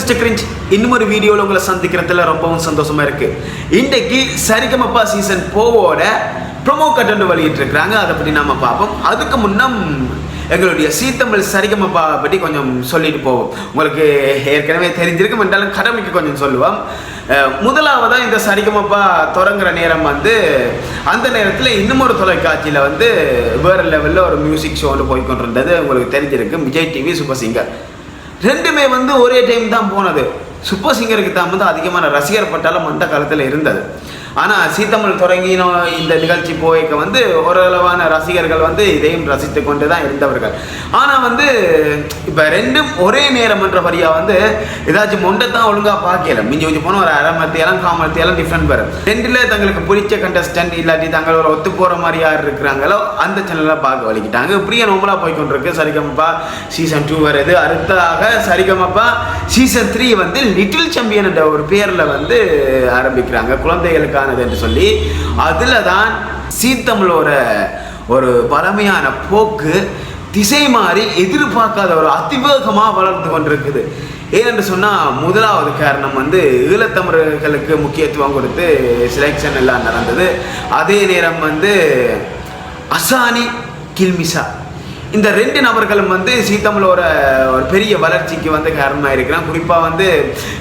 Mister cringe இன்னும் ஒரு வீடியோவில் உங்களை சந்திக்கிறதுல ரொம்பவும் சந்தோஷமா இருக்கு. இன்றைக்கு சரிகமப்பா சீசன் போவோட ப்ரொமோ கட்டண்ட் வெளியிட்டு இருக்கிறாங்க அதை பற்றி நாம பார்ப்போம். அதுக்கு முன்னம் எங்களுடைய சீத்தமிழ் சரிகமப்பா பற்றி கொஞ்சம் சொல்லிட்டு போவோம். உங்களுக்கு ஏற்கனவே தெரிஞ்சிருக்கும் என்றாலும் கடமைக்கு கொஞ்சம் சொல்லுவோம். முதலாவதாக இந்த சரிகமப்பா தொடங்குற நேரம் வந்து அந்த நேரத்தில் இன்னும் ஒரு தொலைக்காட்சியில் வந்து வேறு லெவலில் ஒரு மியூசிக் ஷோ ஒன்று போய் கொண்டிருந்தது. உங்களுக்கு தெரிஞ்சிருக்கு விஜய் டிவி சூப்பர் சிங்கர் ரெண்டுமே வந்து ஒரே டைம் தான் போனது. சூப்பர் சிங்கருக்கு தான் வந்து அதிகமான ரசிகர் பட்டாலும் அந்த காலத்தில் இருந்தது. ஆனால் சீத்தமிழ் தொடங்கினோ இந்த நிகழ்ச்சி போய்க்க வந்து ஓரளவான ரசிகர்கள் வந்து இதையும் ரசித்து கொண்டு தான் இருந்தவர்கள். ஆனால் வந்து இப்போ ரெண்டும் ஒரே நேரம் என்றபடியாக வந்து ஏதாச்சும் ஒன்றை தான் ஒழுங்காக பார்க்கல மிஞ்சி மிஞ்சி போனால் ஒரு அரை மத்தியெல்லாம் கால் மத்தியெல்லாம் டிஃப்ரெண்ட் வரும். ரெண்டில் தங்களுக்கு பிடிச்ச கண்டஸ்டன்ட் இல்லாட்டி தங்கள் ஒரு ஒத்து போகிற மாதிரி யார் இருக்கிறாங்களோ அந்த சேனலில் பார்க்க வலிக்கிட்டாங்க. இப்படியே நோம்பலாக போய் கொண்டிருக்கு சரிகமப்பா சீசன் டூ வருது. அடுத்ததாக சரிகமப்பா சீசன் த்ரீ வந்து லிட்டில் சாம்பியன் என்ற ஒரு பேரில் வந்து ஆரம்பிக்கிறாங்க குழந்தைகளுக்கானது என்று சொல்லி. அதில் தான் சீத்தமிழோட ஒரு பழமையான போக்கு திசை மாறி எதிர்பார்க்காத ஒரு அதிவேகமாக வளர்ந்து கொண்டிருக்குது. ஏனென்று சொன்னால் முதலாவது காரணம் வந்து ஈழத்தமிழர்களுக்கு முக்கியத்துவம் கொடுத்து செலெக்ஷன் எல்லாம் நடந்தது. அதே நேரம் வந்து அசானி கில்மிசா. இந்த ரெண்டு நபர்களும் வந்து சீத்தமிழோட ஒரு பெரிய வளர்ச்சிக்கு வந்து காரணமாக இருக்கிறான் குறிப்பாக வந்து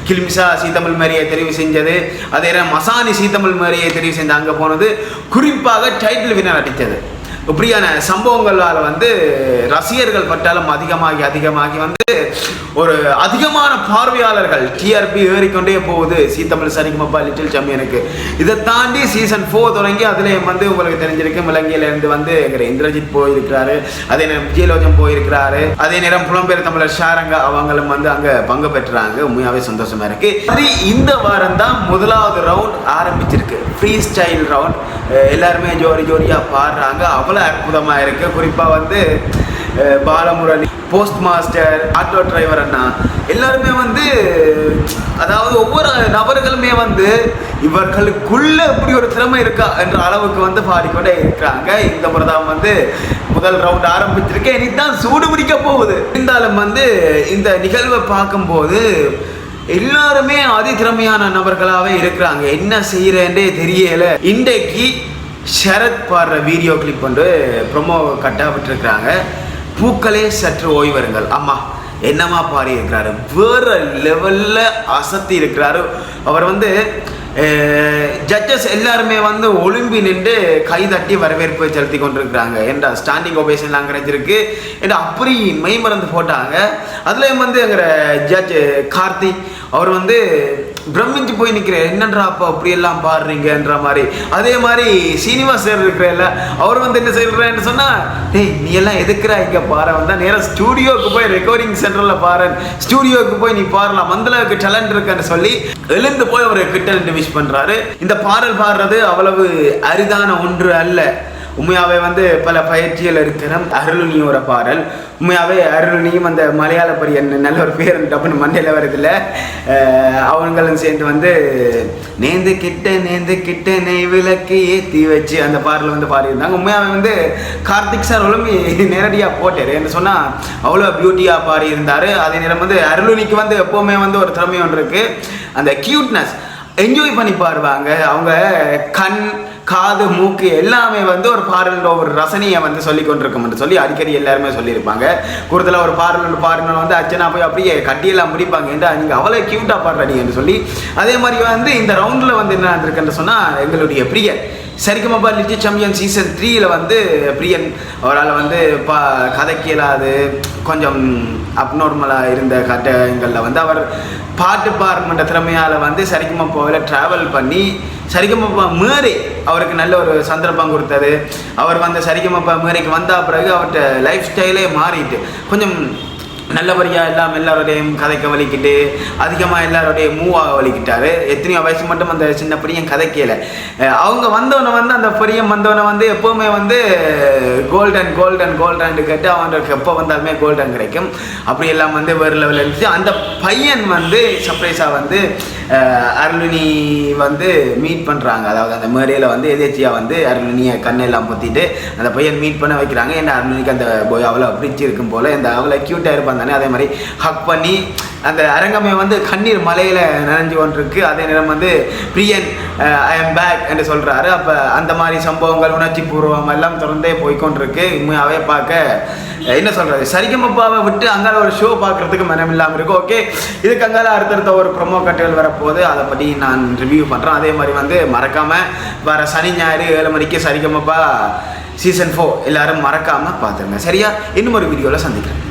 கில்மிசா சீத்தமிழ் மாதிரியை தெரிவு செஞ்சது அதே மசானி சீத்தமிழ் மாதிரியை தெரிவு செஞ்சு அங்கே போனது. குறிப்பாக டைட்டில் வினர் அடித்தது. இப்படியான சம்பவங்களால் வந்து ரசிகர்கள் பட்டாலும் அதிகமாகி அதிகமாகி வந்து ஒரு அதிகமான பார்வையாளர்கள் டிஆர்பி ஏறிக்கொண்டே போகுது. சீத்தமிழ் சரிகமப்பா லிட்டில் சாம்பியனுக்கு இதை தாண்டி சீசன் ஃபோர் தொடங்கி அதுலேயும் வந்து உங்களுக்கு தெரிஞ்சிருக்கு இலங்கையிலேருந்து வந்து எங்கிற இந்திரஜித் போயிருக்கிறாரு. அதே நேரம் விஜயலோஜம் போயிருக்கிறாரு. அதே நேரம் புலம்பெயர் தமிழர் ஷாரங்கா அவங்களும் வந்து அங்கே பங்கு பெற்றுறாங்க உண்மையாகவே சந்தோஷமா இருக்கு. சரி இந்த வாரம் தான் முதலாவது ரவுண்ட் ஆரம்பிச்சிருக்கு. ஃப்ரீ ஸ்டைல் ரவுண்ட் எல்லாருமே ஜோடி ஜோடியாக பாடுறாங்க. அவ்வளோ அற்புதமாக இருக்கு. குறிப்பாக வந்து Balamurali post master auto driver அண்ணா எல்லாருமே வந்து அதாவது ஒவ்வொரு நபர்களுமே வந்து இவர்களுக்குள்ள இப்படி ஒரு திறமை இருக்கா என்ற அளவுக்கு வந்து பாடிக்கொண்டே இருக்கிறாங்க. இந்த முறை தான் வந்து முதல் ரவுண்ட் ஆரம்பிச்சிருக்கேன். இனி தான் சூடு பிடிக்க போகுது. இருந்தாலும் வந்து இந்த நிகழ்வை பார்க்கும்போது எல்லாருமே அதி திறமையான நபர்களாகவே இருக்கிறாங்க. என்ன செய்யறேன்றே தெரியல. இன்றைக்கு ஷரத் பாடுற வீடியோ கிளிப் வந்து ப்ரொமோ கட்டாக பூக்களே சற்று ஓய்வருங்கள். அம்மா என்னமா பாடி இருக்கிறாரு வேறு லெவலில் அசத்தி இருக்கிறாரு. அவர் வந்து ஜட்ஜஸ் எல்லாருமே வந்து ஒழும்பி நின்று கை தட்டி வரவேற்பு செலுத்தி கொண்டிருக்கிறாங்க. என்ற ஸ்டாண்டிங் ஒபேஷன்லாம் கிடைச்சிருக்கு என்ற அப்படி மெய் மறந்து போட்டாங்க? அதுலேயும் வந்து எங்கிற ஜட்ஜ் கார்த்திக் அவர் வந்து பிரமிஞ்சு போய் நிற்கிறேன் என்னன்றா அப்போ அப்படியெல்லாம் பாடுறீங்கன்ற மாதிரி. அதே மாதிரி சீனிவாஸ் சார் இருக்கிறல்ல அவர் வந்து என்ன செய்யறேன்னு சொன்னால் டேய் நீ எல்லாம் எதுக்குறா இங்கே பாரு வந்தா நேராக ஸ்டூடியோவுக்கு போய் ரெக்கார்டிங் சென்டரில் பாரு ஸ்டூடியோவுக்கு போய் நீ பாடலாம். மந்தளவுக்கு டேலண்ட் இருக்குன்னு சொல்லி எழுந்து போய் அவர் கிட்ட விஷ் பண்ணுறாரு இந்த பாடல் பாடுறது அவ்வளவு அரிதான ஒன்று அல்ல. உண்மையாகவே வந்து பல பயிற்சிகள் இருக்கிற அருளுனியோட பாடல். உண்மையாகவே அருளுனியும் அந்த மலையாள பரியன் நல்ல ஒரு பேர் டப்புன்னு மண்டையில் வருதுல்ல. அவங்களும் சேர்ந்து வந்து நேந்து கிட்ட நேந்து கிட்ட நெய் விளக்கு ஏற்றி வச்சு அந்த பாடலை வந்து பாடியிருந்தாங்க. உண்மையாகவே வந்து கார்த்திக் சார் ஒழுங்கி நேரடியாக போட்டார். என்ன சொன்னால் அவ்வளோ பியூட்டியாக பாடியிருந்தார். அதே நேரம் வந்து அருளுனிக்கு வந்து எப்போவுமே வந்து ஒரு திறமை ஒன்று இருக்குது அந்த கியூட்னஸ் என்ஜாய் பண்ணி பாடுவாங்க. அவங்க கண் காது மூக்கு எல்லாமே வந்து ஒரு பாடலோட ஒரு ரசனையை வந்து சொல்லி கொண்டிருக்கோம்னு சொல்லி அடிக்கடி எல்லாருமே சொல்லியிருப்பாங்க. கூடுதலாக ஒரு பாடல் ஒன்று வந்து அச்சனா போய் அப்படியே கட்டியெல்லாம் முடிப்பாங்க. ஏன்டா நீங்கள் அவ்வளோ க்யூட்டாக பாடுறீங்கன்னு சொல்லி அதே மாதிரி வந்து இந்த ரவுண்டில் வந்து என்ன இருக்குன்னு சொன்னால் எங்களுடைய பிரியர் சரிகமபா லிட்டில் சாம்பியன் சீசன் த்ரீயில் வந்து பிரியன் அவரால் வந்து பா கதைக்கு இயலாது கொஞ்சம் அப்நார்மலாக இருந்த கட்டங்களில் வந்து அவர் பாட்டு பாடுமன்ற திறமையால் வந்து சரிகமப்பாவில் ட்ராவல் பண்ணி சரிகமப்பா மேரி அவருக்கு நல்ல ஒரு சந்தர்ப்பம் கொடுத்தது. அவர் வந்து சரிகமப்பா மேரிக்கு வந்த பிறகு அவர்கிட்ட லைஃப் ஸ்டைலே மாறிட்டு கொஞ்சம் நல்லபடியாக எல்லாம் எல்லாரோடையும் கதைக்க வலிக்கிட்டு அதிகமாக எல்லாரோடையும் மூவ் ஆக வலிக்கிட்டாரு. எத்தனையோ வயசு மட்டும் அந்த சின்ன பையன் கதைக்கல. அவங்க வந்தவனை வந்து அந்த பையன் வந்தவனை வந்து எப்போவுமே வந்து கோல்டன் கோல்டன் கோல்டன் கேட்டு அவனுக்கு எப்போ வந்தாலுமே கோல்டன் கிடைக்கும். அப்படி எல்லாம் வந்து வேறு லெவலில் இருந்துச்சு. அந்த பையன் வந்து சர்ப்ரைஸாக வந்து அஹ் அருளினி வந்து மீட் பண்ணுறாங்க அதாவது அந்த மேடையில் வந்து எதேச்சியாக வந்து அருளினியை கண்ணெல்லாம் பொத்திட்டு அந்த பையன் மீட் பண்ண வைக்கிறாங்க. ஏன்னா அருளினிக்கு அந்த போய் அவ்வளோ பிடிச்சி இருக்கும் போல். இந்த அவ்வளோ க்யூட்டாக இருப்பான் தானே? அதே மாதிரி ஹக் பண்ணி அந்த அரங்கமே வந்து கண்ணீர் மலையில் நனைஞ்சு கொண்டிருக்கு. அதே நேரம் வந்து பிரியன் ஐ எம் பேக் என்று சொல்கிறாரு அப்போ அந்த மாதிரி சம்பவங்கள் உணர்ச்சி பூர்வம் எல்லாம் தொடர்ந்தே போய்கொண்டிருக்கு. உண்மையாகவே பார்க்க என்ன சொல்கிறது சரிகமப்பாவை விட்டு அங்கால ஒரு ஷோ பார்க்குறதுக்கு மனம் இல்லாமல் இருக்கும் ஓகே இதுக்கு அங்கால அடுத்தடுத்த ஒரு ப்ரொமோ கட்டுகள் வரப்போகுது. அதை பற்றி நான் ரிவ்யூ பண்ணுறேன் அதே மாதிரி வந்து மறக்காமல் வர சனி ஞாயிறு ஏழு மணிக்கு சரிகமப்பா சீசன் ஃபோர் எல்லாரும் மறக்காமல் பார்த்துருங்க. சரியா? இன்னும் ஒரு வீடியோவில் சந்திக்கிறேன்.